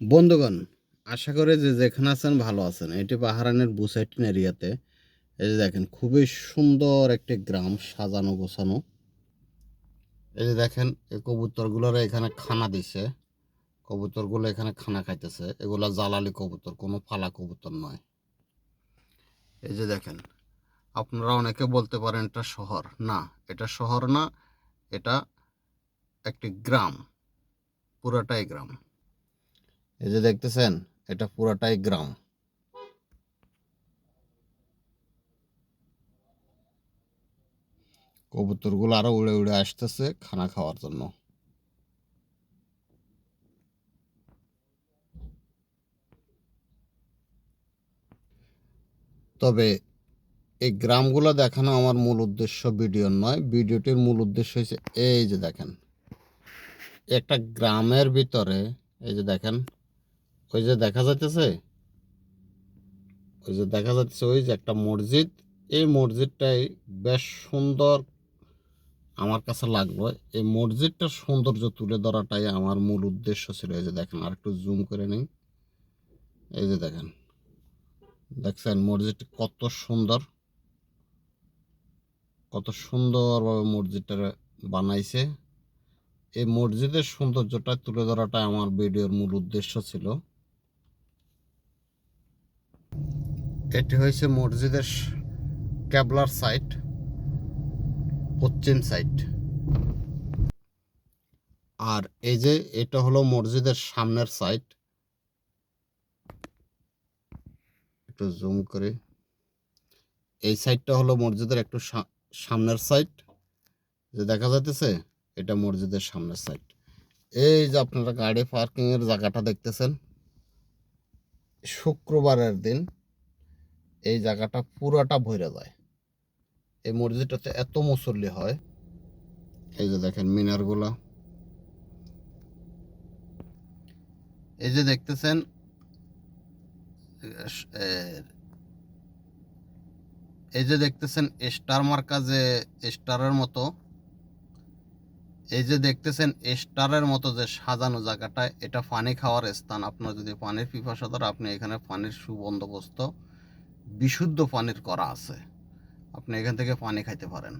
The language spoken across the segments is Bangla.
বন্ধুগণ, আশা করি যে যেখানে আছেন ভালো আছেন। এটি বাহারানের বুসাইটিন এরিয়াতে। এই যে দেখেন, খুবই সুন্দর একটি গ্রাম, সাজানো গোছানো। এই যে দেখেন, এই কবুতরগুলোর এখানে খানা দিছে। কবুতরগুলো এখানে খানা খাইতেছে। এগুলা জালালি কবুতর, কোনো ফালা কবুতর নয়। এই যে দেখেন, আপনারা অনেকে বলতে পারেন, এটা শহর। না, এটা শহর না, এটা একটি গ্রাম, পুরাটাই গ্রাম। এই যে দেখতেছেন, এটা পুরাটাই গ্রাম। কবুতরগুলো আরও উড়ে উড়ে আসতেছে খানা খাওয়ার জন্য। তবে এই গ্রামগুলো দেখানো আমার মূল উদ্দেশ্য ভিডিওর নয়। ভিডিওটির মূল উদ্দেশ্য হচ্ছে এই যে দেখেন, একটা গ্রামের ভিতরে, এই যে দেখেন ওই যে দেখা যাইতেছে, ওই যে দেখা যাচ্ছে ওই যে একটা মসজিদ, এই মসজিদটাই বেশ সুন্দর আমার কাছে লাগল। এই মসজিদটার সৌন্দর্য তুলে ধরাটাই আমার মূল উদ্দেশ্য ছিল। এই যে দেখেন আর একটু জুম করে নিই। এই যে দেখেন, দেখছেন মসজিদটি কত সুন্দর, কত সুন্দরভাবে মসজিদটা বানাইছে। এই মসজিদের সৌন্দর্যটা তুলে ধরাটা আমার ভিডিওর মূল উদ্দেশ্য ছিল। এটি হয়েছে মসজিদের ক্যাবলার সাইড পশ্চিম সাইড আর এই যে এটা হলো মসজিদের সামনের সাইট। একটু জুম করে। এই সাইডটা হলো মসজিদের একটু সামনের সাইড যে দেখা যাইতেছে, এটা মসজিদের সামনের সাইড এই যে আপনারা গাড়ি পার্কিং এর জায়গাটা দেখতেছেন, শুক্রবারের দিন। এই জায়গাটা পুরাটা ভরে যায়। এই মসজিদটাতে এত মুসল্লি হয়। এই যে দেখেন মিনারগুলা। এই যে দেখতেছেন এই যে দেখতেছেন স্টার মার্কা যে স্টারের মতো, এই যে দেখতেছেন স্টারের মতো যে সাজানো জায়গাটা, এটা পানি খাওয়ার স্থান। আপনার যদি পানির পিপাসা ধরে, আপনি এখানে পানির সুবন্দোবস্ত বিশুদ্ধ পানির করা আছে। আপনি এখান থেকে পানি খাইতে পারেন।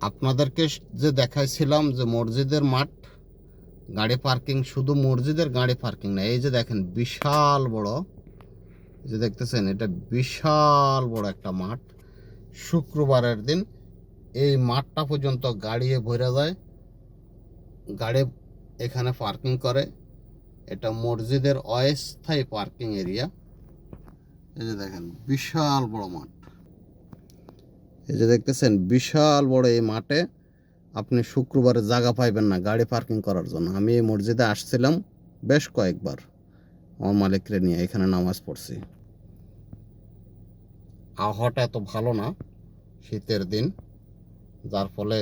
আপনাদেরকে যে দেখাইছিলাম যে মসজিদের মাঠ, গাড়ি পার্কিং, শুধু মসজিদের গাড়ি পার্কিং না, এই যে দেখেন বিশাল বড় যে দেখতেছেন, এটা বিশাল বড় একটা মাঠ। শুক্রবারের দিন এই মাঠটা পর্যন্ত গাড়িয়ে ভরে যায়, গাড়ি এখানে পার্কিং করে। এটা মসজিদের অস্থায়ী পার্কিং এরিয়া। এই যে দেখেন, বিশাল বড় মাঠ। এই যে দেখতেছেন, বিশাল বড় এই মাঠে আপনি শুক্রবারে জায়গা পাইবেন না গাড়ি পার্কিং করার জন্য। আমি এই মসজিদে আসছিলাম বেশ কয়েকবার। আমার মালিকরে নিয়ে এখানে নামাজ পড়ছি। আবহাওয়াটা এত ভালো না শীতের দিন, যার ফলে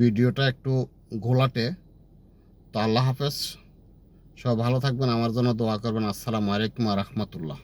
ভিডিওটা একটু ঘোলাটে। তো আল্লাহ হাফেজ সব ভালো থাকবেন, আমার জন্য দোয়া করবেন। আসসালামু আলাইকুম রহমতুল্লাহ।